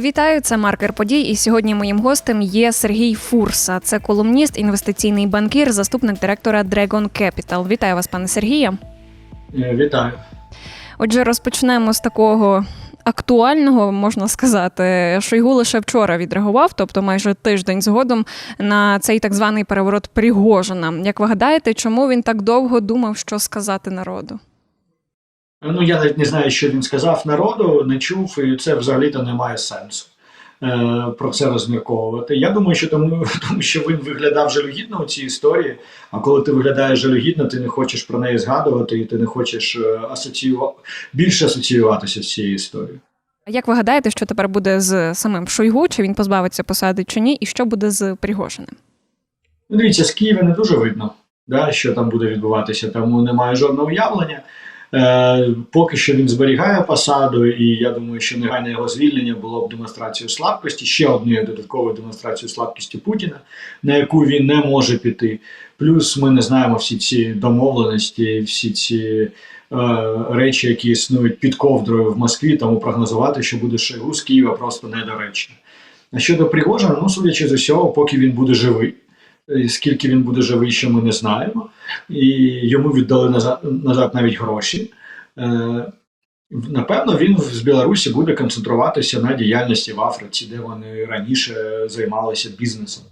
Вітаю, це маркер подій. І сьогодні моїм гостем є Сергій Фурса. Це колумніст, інвестиційний банкір, заступник директора Dragon Capital. Вітаю вас, пане Сергія. Е, Вітаю. Отже, розпочнемо з такого актуального, можна сказати. Шойгу лише вчора відреагував, тобто майже тиждень згодом на цей так званий переворот Пригожина. Як ви гадаєте, чому він так довго думав, що сказати народу? Ну я навіть не знаю, що він сказав народу, не чув, і це взагалі-то не має сенсу е, про це розмірковувати. Я думаю, що тому, тому що він виглядав жалюгідно у цій історії. А коли ти виглядаєш жалюгідно, ти не хочеш про неї згадувати, і ти не хочеш е, асоціювати більше асоціюватися з цією історією. А Як ви гадаєте, що тепер буде з самим Шойгу? Чи він позбавиться посади, чи ні? І що буде з Пригожиним? Ну, дивіться, з Києва не дуже видно, да, що там буде відбуватися, тому немає жодного уявлення. Е, поки що він зберігає посаду, і я думаю, що негайне його звільнення було б демонстрацією слабкості, ще однією додатковою демонстрацією слабкості Путіна, на яку він не може піти. Плюс ми не знаємо всі ці домовленості, всі ці е, речі, які існують під ковдрою в Москві, тому прогнозувати, що буде Шойгу з Києва, просто недоречно. А щодо Пригожина, ну судячи з усього, поки він буде живий. Скільки він буде живий, ще ми не знаємо, і йому віддали назад, назад навіть гроші. Е, Напевно, він з Білорусі буде концентруватися на діяльності в Африці, де вони раніше займалися бізнесом.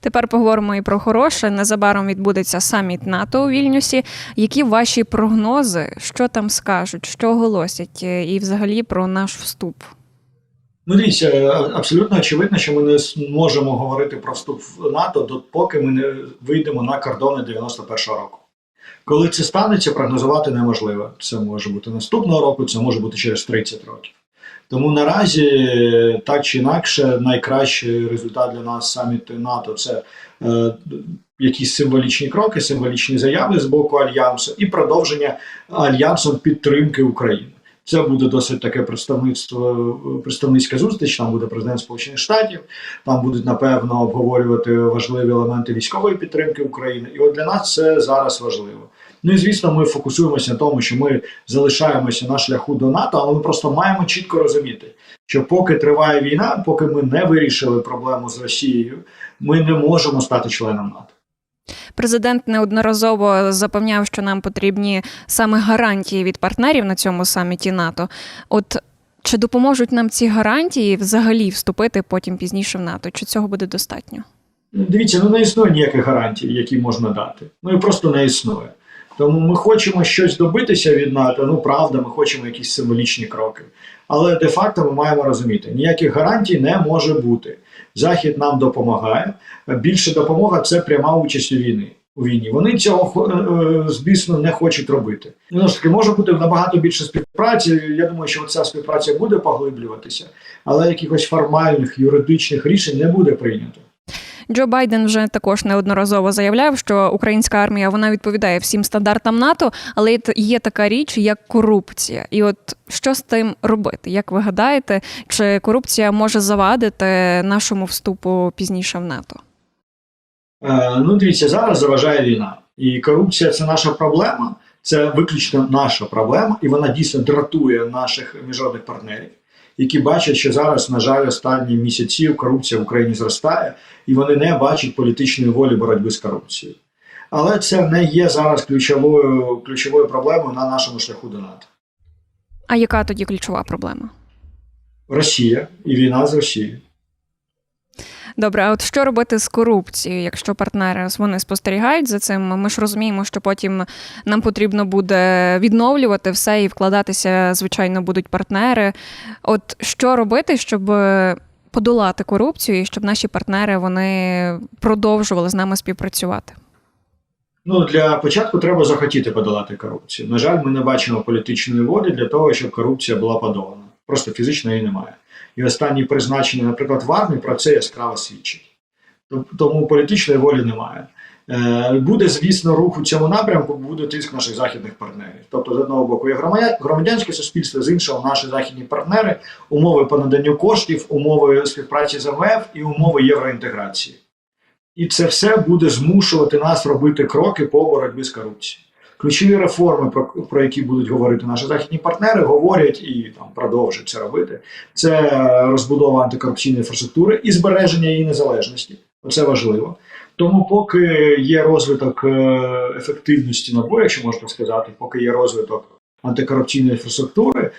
Тепер поговоримо і про хороше. Незабаром відбудеться саміт НАТО у Вільнюсі. Які ваші прогнози? Що там скажуть, що оголосять, і взагалі про наш вступ? Ну, дивіться, е, абсолютно очевидно, що ми не зможемо говорити про вступ в НАТО, допоки ми не вийдемо на кордони 91-го року. Коли це станеться, прогнозувати неможливо. Це може бути наступного року, це може бути через 30 років. Тому наразі, е, так чи інакше, найкращий результат для нас саміту НАТО це е, якісь символічні кроки, символічні заяви з боку альянсу і продовження альянсом підтримки України. Це буде досить таке представництво, представницька зустріч. Там буде президент Сполучених Штатів, там будуть напевно обговорювати важливі елементи військової підтримки України. І от для нас це зараз важливо. Ну і звісно, ми фокусуємося на тому, що ми залишаємося на шляху до НАТО, але ми просто маємо чітко розуміти, що поки триває війна, поки ми не вирішили проблему з Росією, ми не можемо стати членом НАТО. Президент неодноразово запевняв, що нам потрібні саме гарантії від партнерів на цьому саміті НАТО. От чи допоможуть нам ці гарантії взагалі вступити потім пізніше в НАТО? Чи цього буде достатньо? Дивіться, ну не існує ніяких гарантій, які можна дати. Ну і просто не існує. Тому ми хочемо щось добитися від НАТО. Ну правда, ми хочемо якісь символічні кроки. Але де-факто ми маємо розуміти, ніяких гарантій не може бути. Захід нам допомагає. Більше допомога це пряма участь у війні. У війні вони цього е, звісно не хочуть робити. Ну ж таки може бути набагато більше співпраці. Я думаю, що ця співпраця буде поглиблюватися, але якихось формальних юридичних рішень не буде прийнято. Джо Байден вже також неодноразово заявляв, що українська армія вона відповідає всім стандартам НАТО, але є така річ, як корупція. І от що з тим робити? Як ви гадаєте, чи корупція може завадити нашому вступу пізніше в НАТО? Е, ну, дивіться, зараз заважає війна, і корупція це наша проблема, це виключно наша проблема, і вона дійсно дратує наших міжнародних партнерів, які бачать, що зараз, на жаль, останні місяці корупція в Україні зростає, і вони не бачать політичної волі боротьби з корупцією. Але це не є зараз ключовою ключовою проблемою на нашому шляху до НАТО. А яка тоді ключова проблема? Росія і війна з Росією. Добре, а от що робити з корупцією, якщо партнери вони спостерігають за цим? Ми ж розуміємо, що потім нам потрібно буде відновлювати все і вкладатися, звичайно, будуть партнери. От що робити, щоб подолати корупцію, і щоб наші партнери вони продовжували з нами співпрацювати? Ну, для початку треба захотіти подолати корупцію. На жаль, ми не бачимо політичної волі для того, щоб корупція була подолана. Просто фізично її немає. І останні призначення, наприклад, в армії про це яскраво свідчить. Тому політичної волі немає. Е, буде, звісно, рух у цьому напрямку, буде тиск наших західних партнерів. Тобто, з одного боку, є громадянське суспільство, з іншого, наші західні партнери, умови по наданню коштів, умови співпраці з МВФ і умови євроінтеграції. І це все буде змушувати нас робити кроки по боротьбі з корупцією. Ключові реформи, про, про які будуть говорити наші західні партнери, говорять і там продовжують це робити. Це розбудова антикорупційної інфраструктури і збереження її незалежності. Це важливо. Тому, поки є розвиток е, ефективності НАБУ, якщо можна сказати, поки є розвиток антикорупційної інфраструктури, е,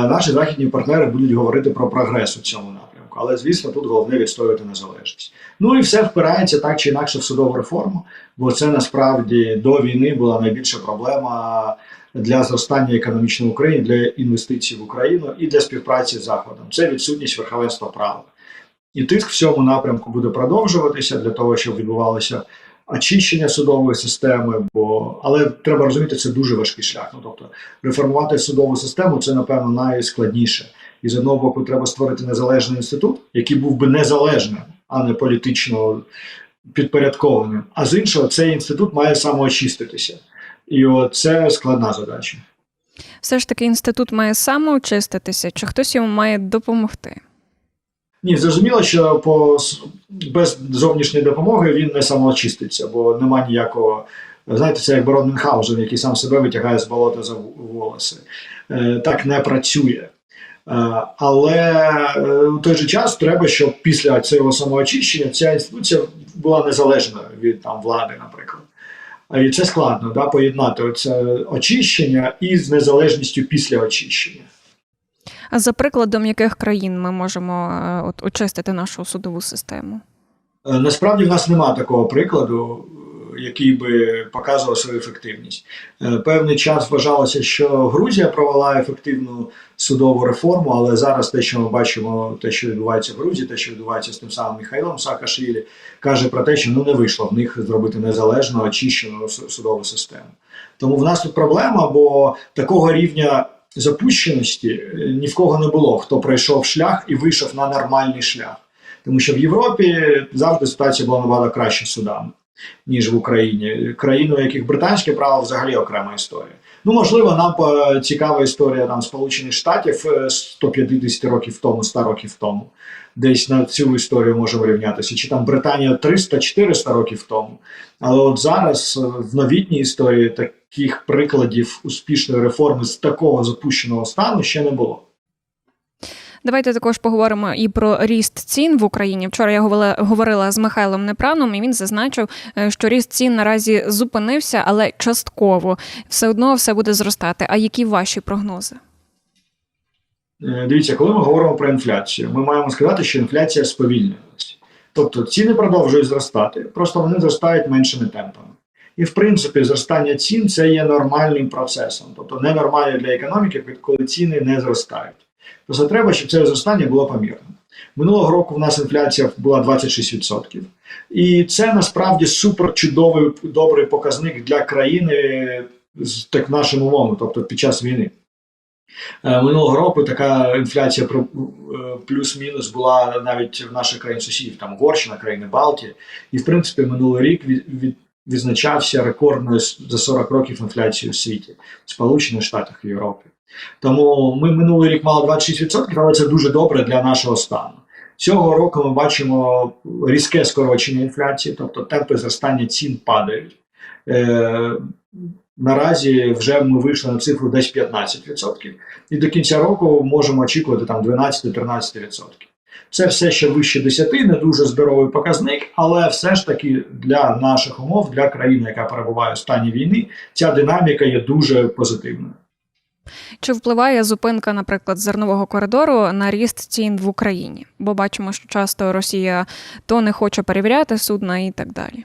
наші західні партнери будуть говорити про прогрес у цьому напрямку. Але звісно, тут головне відстоювати незалежність. Ну і все впирається так чи інакше в судову реформу, бо це насправді до війни була найбільша проблема для зростання економічної України, для інвестицій в Україну і для співпраці з Заходом. Це відсутність верховенства права. І тиск в цьому напрямку буде продовжуватися для того, щоб відбувалося очищення судової системи. Бо але треба розуміти, це дуже важкий шлях. Ну тобто реформувати судову систему це напевно найскладніше. І з одного боку, треба створити незалежний інститут, який був би незалежним, а не політично підпорядкованим. А з іншого, цей інститут має самоочиститися. І це складна задача. Все ж таки інститут має самоочиститися, чи хтось йому має допомогти? Ні, зрозуміло, що по без зовнішньої допомоги він не самоочиститься, бо нема ніякого. Знаєте, це як барон Мюнхгаузен, який сам себе витягає з болота за волоси. Е, Так не працює. Е, Але е, в той же час треба, щоб після цього самоочищення ця інституція була незалежною від там влади, наприклад. І це складно да, поєднати це очищення із незалежністю після очищення. А за прикладом яких країн ми можемо е, от, очистити нашу судову систему? Е, Насправді в нас немає такого прикладу, е, який би показував свою ефективність. Е, Певний час вважалося, що Грузія провела ефективну судову реформу, але зараз те, що ми бачимо, те, що відбувається в Грузії, те, що відбувається з тим самим Михайлом Саакашвілі, каже про те, що ну не вийшло в них зробити незалежну, очищену судову систему. Тому в нас тут проблема, бо такого рівня запущеності е, ні в кого не було, хто пройшов шлях і вийшов на нормальний шлях. Тому що в Європі завжди ситуація була набагато краще судами, ніж в Україні. Країни, у яких британське право взагалі окрема історія. Ну, можливо, нам е, цікава історія там Сполучених Штатів е, 150 років тому, 100 років тому. Десь на цю історію можемо рівнятися. Чи там Британія 300-400 років тому. Але от зараз е, в новітній історії таких прикладів успішної реформи з такого запущеного стану ще не було. Давайте також поговоримо і про ріст цін в Україні. Вчора я говорила, говорила з Михайлом Непраном, і він зазначив, е, що ріст цін наразі зупинився, але частково все одно все буде зростати. А які ваші прогнози? Е, Дивіться, коли ми говоримо про інфляцію, ми маємо сказати, що інфляція сповільнилася. Тобто ціни продовжують зростати, просто вони зростають меншими темпами. І в принципі, зростання цін це є нормальним процесом, тобто ненормально для економіки, коли ціни не зростають. Просто треба, щоб це зростання було помірним. Минулого року в нас інфляція була 26%. І це насправді супер чудовий добрий показник для країни так нашим умовами, тобто під час війни. Е, Минулого року така інфляція е, плюс-мінус була навіть в наших країн сусідів, там Угорщина, країни Балтії. І в принципі минулий рік від, від, відзначався рекордною за 40 років інфляцією у світі, в Сполучених Штатах Європі. Тому ми минулий рік мали 26%, але це дуже добре для нашого стану. Цього року ми бачимо різке скорочення інфляції, тобто темпи зростання цін падають. Е, наразі вже ми вийшли на цифру десь 15%. І до кінця року можемо очікувати там 12-13%. Це все ще вище 10, не дуже здоровий показник, але все ж таки для наших умов, для країни, яка перебуває в стані війни, ця динаміка є дуже позитивною. Чи впливає зупинка, наприклад, зернового коридору на ріст цін в Україні? Бо бачимо, що часто Росія то не хоче перевіряти судна і так далі.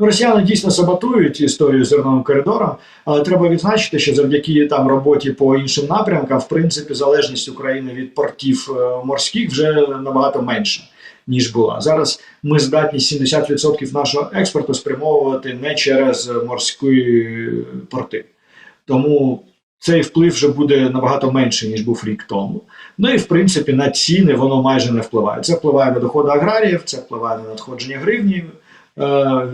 Ну, росіяни дійсно саботують історію зерновим коридором, але треба відзначити, що завдяки там роботі по іншим напрямкам, в принципі, залежність України від портів е, морських вже набагато менша. Ніж була зараз, ми здатні 70% нашого експорту спрямовувати не через морські порти. Тому цей вплив вже буде набагато менший, ніж був рік тому. Ну і в принципі на ціни воно майже не впливає. Це впливає на доходи аграріїв, це впливає на надходження гривні, е,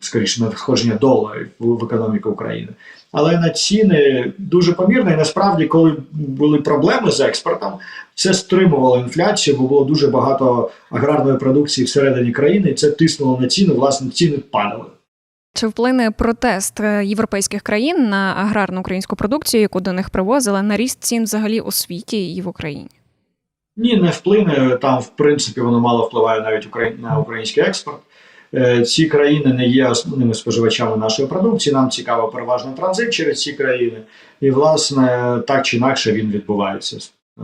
скоріше на надходження доларів в економіку України. Але на ціни дуже помірно. І насправді, коли були проблеми з експортом, це стримувало інфляцію, бо було дуже багато аграрної продукції всередині країни, і це тиснуло на ціни, власне, ціни падали. Чи вплине протест е, європейських країн на аграрну українську продукцію, яку до них привозили, на ріст цін взагалі у світі і в Україні? Ні, не вплине. Там, в принципі, воно мало впливає навіть на український експорт. Е, Ці країни не є основними споживачами нашої продукції. Нам цікаво переважно транзит через ці країни, і власне так чи інакше він відбувається.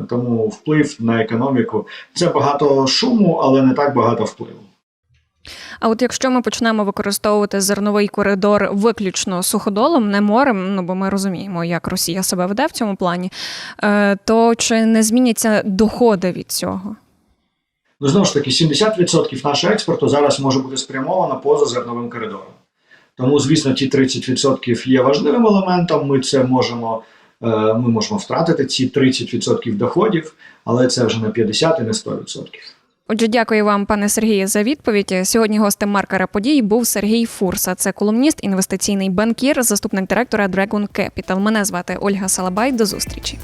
Тому вплив на економіку це багато шуму, але не так багато впливу. А от якщо ми почнемо використовувати зерновий коридор виключно суходолом, не морем, ну бо ми розуміємо, як Росія себе веде в цьому плані, е, то чи не зміняться доходи від цього? Ну, знову ж таки, 70% нашого експорту зараз може бути спрямовано поза зерновим коридором. Тому, звісно, ті 30% є важливим елементом. Ми це можемо, е, ми можемо втратити ці 30% доходів, але це вже не 50 і не 100%. Отже, дякую вам, пане Сергію, за відповідь. Сьогодні гостем маркера подій був Сергій Фурса. Це колумніст, інвестиційний банкір, заступник директора Dragon Capital. Мене звати Ольга Салабай. До зустрічі.